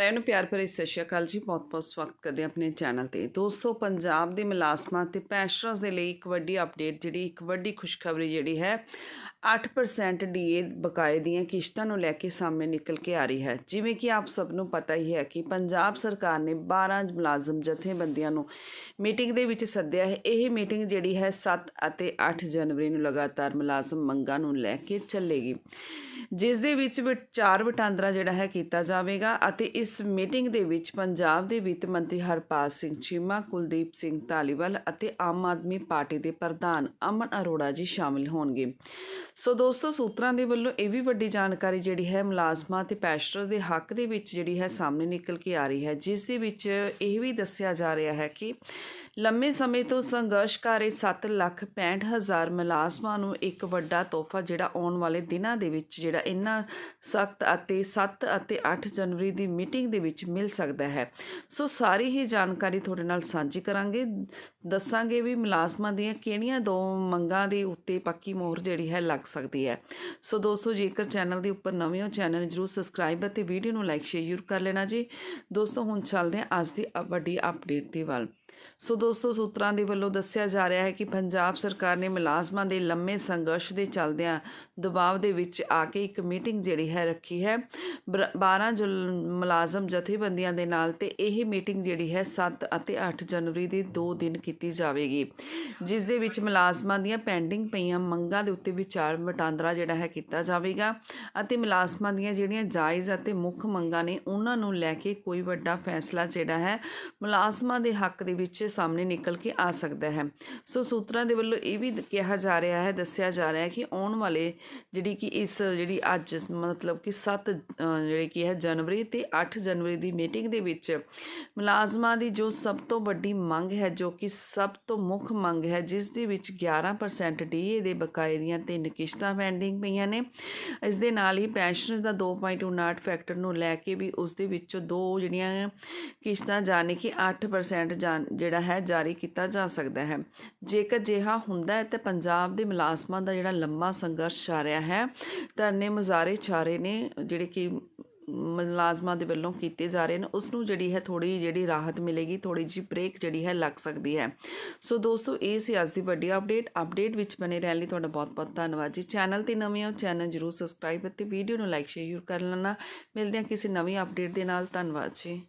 ਸਾਰਿਆਂ ਨੂੰ ਪਿਆਰ ਭਰੀ ਸਤਿ ਸ਼੍ਰੀ ਅਕਾਲ ਜੀ ਬਹੁਤ-ਬਹੁਤ ਸਵਾਗਤ ਕਰਦੇ ਹਾਂ ਆਪਣੇ ਚੈਨਲ ਤੇ। ਦੋਸਤੋ, ਪੰਜਾਬ ਦੇ ਮੁਲਾਜ਼ਮਾਂ ਤੇ ਪੈਨਸ਼ਨਰਸ ਦੇ ਲਈ ਇੱਕ ਵੱਡੀ ਅਪਡੇਟ ਜਿਹੜੀ, ਇੱਕ ਵੱਡੀ ਖੁਸ਼ਖਬਰੀ ਜਿਹੜੀ ਹੈ 8% ਡੀਏ ਬਕਾਏ ਦੀਆਂ ਕਿਸ਼ਤਾਂ ਨੂੰ ਲੈ ਕੇ ਸਾਹਮਣੇ ਨਿਕਲ ਕੇ ਆ ਰਹੀ ਹੈ। ਜਿਵੇਂ ਕਿ ਆਪ ਸਭ ਨੂੰ ਪਤਾ ਹੀ ਹੈ ਕਿ ਪੰਜਾਬ ਸਰਕਾਰ ਨੇ 12 ਮੁਲਾਜ਼ਮ ਜਥੇਬੰਦੀਆਂ ਨੂੰ ਮੀਟਿੰਗ ਦੇ ਵਿੱਚ ਸੱਦਿਆ ਹੈ। ਇਹ ਮੀਟਿੰਗ ਜਿਹੜੀ ਹੈ 7 ਅਤੇ 8 ਜਨਵਰੀ ਨੂੰ ਲਗਾਤਾਰ ਮੁਲਾਜ਼ਮ ਮੰਗਾਂ ਨੂੰ ਲੈ ਕੇ ਚੱਲੇਗੀ। ਜਿਸ ਦੇ ਵਿੱਚ ਵ- ਚਾਰ ਵਟਾਂਦਰਾ ਜਿਹੜਾ ਹੈ ਕੀਤਾ ਜਾਵੇਗਾ ਅਤੇ ਇਸ ਮੀਟਿੰਗ ਦੇ ਵਿੱਚ ਪੰਜਾਬ ਦੇ ਵਿੱਤ ਮੰਤਰੀ ਹਰਪਾਲ ਸਿੰਘ ਚੀਮਾ, ਕੁਲਦੀਪ ਸਿੰਘ ਧਾਲੀਵਾਲ ਅਤੇ ਆਮ ਆਦਮੀ ਪਾਰਟੀ ਦੇ ਪ੍ਰਧਾਨ ਅਮਨ ਅਰੋੜਾ ਜੀ ਸ਼ਾਮਿਲ ਹੋਣਗੇ। ਸੋ ਦੋਸਤੋ, ਸੂਤਰਾਂ ਦੇ ਵੱਲੋਂ ਇਹ ਵੀ ਵੱਡੀ ਜਾਣਕਾਰੀ ਜਿਹੜੀ ਹੈ ਮੁਲਾਜ਼ਮਾਂ ਤੇ ਪੈਸ਼ਨਰ ਦੇ ਹੱਕ ਦੇ ਵਿੱਚ ਜਿਹੜੀ ਹੈ ਸਾਹਮਣੇ ਨਿਕਲ ਕੇ ਆ ਰਹੀ ਹੈ। ਜਿਸ ਦੇ ਵਿੱਚ ਇਹ ਵੀ ਦੱਸਿਆ ਜਾ ਰਿਹਾ ਹੈ ਕਿ ਲੰਮੇ ਸਮੇਂ ਤੋਂ ਸੰਘਰਸ਼ ਕਰ ਰਹੇ 7 ਲੱਖ 65 ਹਜ਼ਾਰ ਮੁਲਾਜ਼ਮਾਂ ਨੂੰ ਇੱਕ ਵੱਡਾ ਤੋਹਫਾ ਜਿਹੜਾ ਆਉਣ ਵਾਲੇ ਦਿਨਾਂ ਦੇ ਵਿੱਚ ਜਿਹੜਾ ਇਹਨਾਂ ਸਖਤ ਅਤੇ 7 ਅਤੇ 8 ਜਨਵਰੀ ਦੀ ਮੀਟਿੰਗ ਦੇ ਵਿੱਚ ਮਿਲ ਸਕਦਾ ਹੈ। ਸੋ ਸਾਰੀ ਹੀ ਜਾਣਕਾਰੀ ਤੁਹਾਡੇ ਨਾਲ ਸਾਂਝੀ ਕਰਾਂਗੇ। ਦੱਸਾਂਗੇ ਵੀ ਮੁਲਾਜ਼ਮਾਂ ਦੀਆਂ ਕਿਹੜੀਆਂ ਦੋ ਮੰਗਾਂ ਦੇ ਉੱਤੇ ਪੱਕੀ ਮੋਹਰ ਜਿਹੜੀ ਹੈ ਲੱਗ ਸਕਦੀ ਹੈ। ਸੋ ਦੋਸਤੋ, ਜੇਕਰ ਚੈਨਲ ਦੇ ਉੱਪਰ ਨਵੇਂ ਹੋ, ਚੈਨਲ ਜਰੂਰ ਸਬਸਕ੍ਰਾਈਬ ਅਤੇ ਵੀਡੀਓ ਨੂੰ ਲਾਈਕ, ਸ਼ੇਅਰ ਜ਼ਰੂਰ ਕਰ ਲੈਣਾ ਜੀ। ਦੋਸਤੋ, ਹੁਣ ਚੱਲਦੇ ਹਾਂ ਅੱਜ ਦੀ ਅ- ਵੱਡੀ ਅਪਡੇਟ ਦੇ ਵੱਲ। ਸੋ ਦੋਸਤੋ, ਸੂਤਰਾਂ ਦੇ ਵੱਲੋਂ ਦੱਸਿਆ ਜਾ ਰਿਹਾ ਹੈ ਕਿ ਪੰਜਾਬ ਸਰਕਾਰ ਨੇ ਮੁਲਾਜ਼ਮਾਂ ਦੇ ਲੰਮੇ ਸੰਘਰਸ਼ ਦੇ ਚੱਲਦਿਆਂ ਦਬਾਅ ਦੇ ਵਿੱਚ ਆ ਕੇ ਇੱਕ ਮੀਟਿੰਗ ਜਿਹੜੀ ਹੈ ਰੱਖੀ ਹੈ। ਬਰ- 12 ਜੁਲ, ਮੁਲਾਜ਼ਮ ਜਥੇਬੰਦੀਆਂ ਦੇ ਨਾਲ ਤੇ ਇਹ ਮੀਟਿੰਗ ਜਿਹੜੀ ਹੈ 7 ਅਤੇ 8 ਜਨਵਰੀ ਦੇ 2 ਦਿਨ ਕੀਤੀ ਜਾਵੇਗੀ। ਜਿਸ ਦੇ ਵਿੱਚ ਮੁਲਾਜ਼ਮਾਂ ਦੀਆਂ ਪੈਂਡਿੰਗ ਪਈਆਂ ਮੰਗਾਂ ਦੇ ਉੱਤੇ ਵਿਚਾਰ ਵਟਾਂਦਰਾ ਜਿਹੜਾ ਹੈ ਕੀਤਾ ਜਾਵੇਗਾ ਅਤੇ ਮੁਲਾਜ਼ਮਾਂ ਦੀਆਂ ਜਿਹੜੀਆਂ ਜਾਇਜ਼ ਅਤੇ ਮੁੱਖ ਮੰਗਾਂ ਨੇ, ਉਹਨਾਂ ਨੂੰ ਲੈ ਕੇ ਕੋਈ ਵੱਡਾ ਫੈਸਲਾ ਜਿਹੜਾ ਹੈ ਮੁਲਾਜ਼ਮਾਂ ਦੇ ਹੱਕ ਦੇ ਵਿੱਚ ਸਾਹਮਣੇ ਨਿਕਲ ਕੇ ਆ ਸਕਦਾ ਹੈ। ਸੋ ਸੂਤਰਾਂ ਦੇ ਵੱਲੋਂ ਇਹ ਵੀ ਕਿਹਾ ਜਾ ਰਿਹਾ ਹੈ, ਦੱਸਿਆ ਜਾ ਰਿਹਾ ਹੈ ਕਿ ਆਉਣ ਵਾਲੇ ਜਿਹੜੀ ਕਿ ਇਸ ਜਿਹੜੀ ਅੱਜ ਮਤਲਬ ਕਿ 7 ਜਿਹੜੀ ਕਿ ਹੈ, ਜਨਵਰੀ ਤੇ 8 ਜਨਵਰੀ ਦੀ ਮੀਟਿੰਗ ਦੇ ਵਿੱਚ ਮੁਲਾਜ਼ਮਾਂ ਦੀ ਜੋ ਸਭ ਤੋਂ ਵੱਡੀ ਮੰਗ ਹੈ, ਜੋ ਕਿ ਸਭ ਤੋਂ ਮੁੱਖ ਮੰਗ ਹੈ, ਜਿਸ ਦੇ ਵਿੱਚ 11% ਡੀਏ ਦੇ ਬਕਾਏ ਦੀਆਂ ਤਿੰਨ ਕਿਸ਼ਤਾਂ ਪੈਂਡਿੰਗ ਪਈਆਂ ਨੇ। ਇਸ ਦੇ ਨਾਲ ਹੀ ਪੈਨਸ਼ਨਰਸ ਦਾ 2.59 ਫੈਕਟਰ ਨੂੰ ਲੈ ਕੇ ਵੀ ਉਸ ਦੇ ਵਿੱਚੋਂ ਦੋ ਜਿਹੜੀਆਂ ਕਿਸ਼ਤਾਂ ਜਾਣੀ ਕਿ 8% ਜਾਨ ਜਿਹੜਾ ਹੈ, ਜਾਰੀ ਕੀਤਾ ਜਾ ਸਕਦਾ ਹੈ। ਜੇਕਰ ਜਿਹਾ ਹੁੰਦਾ ਹੈ, ਤੇ ਪੰਜਾਬ ਦੇ ਮੁਲਾਜ਼ਮਾਂ ਦਾ ਜਿਹੜਾ ਲੰਮਾ ਸੰਘਰਸ਼ ਆ ਰਿਹਾ ਹੈ, ਧਰਨੇ ਮੁਜ਼ਾਰੇ ਚਾਰੇ ਨੇ ਜਿਹੜੇ ਕਿ ਮੁਲਾਜ਼ਮਾਂ ਦੇ ਵੱਲੋਂ ਕੀਤੇ ਜਾ ਰਹੇ ਨੇ, ਉਸ ਨੂੰ ਜਿਹੜੀ ਹੈ ਥੋੜੀ ਜਿਹੜੀ ਰਾਹਤ ਮਿਲੇਗੀ ਥੋੜੀ ਜਿਹੀ ਬ੍ਰੇਕ ਜਿਹੜੀ ਹੈ, ਲੱਗ ਸਕਦੀ ਹੈ। ਸੋ ਦੋਸਤੋ, ਇਹ ਸੀ ਅੱਜ ਦੀ ਵੱਡੀ ਅਪਡੇਟ ਅਪਡੇਟ ਵਿੱਚ ਬਨੇ ਰਹਿਣ ਲਈ ਤੁਹਾਡਾ ਬਹੁਤ ਬਹੁਤ ਧੰਨਵਾਦ ਜੀ। ਚੈਨਲ ਤੇ ਨਵੇਂ ਹੋ ਚੈਨਲ ਜਰੂਰ ਸਬਸਕ੍ਰਾਈਬ ਅਤੇ ਵੀਡੀਓ ਨੂੰ ਲਾਈਕ ਸ਼ੇਅਰ ਕਰ ਲੈਣਾ। ਮਿਲਦੇ ਹਾਂ ਕਿਸੇ ਨਵੀਂ ਅਪਡੇਟ ਦੇ ਨਾਲ। ਧੰਨਵਾਦ ਜੀ।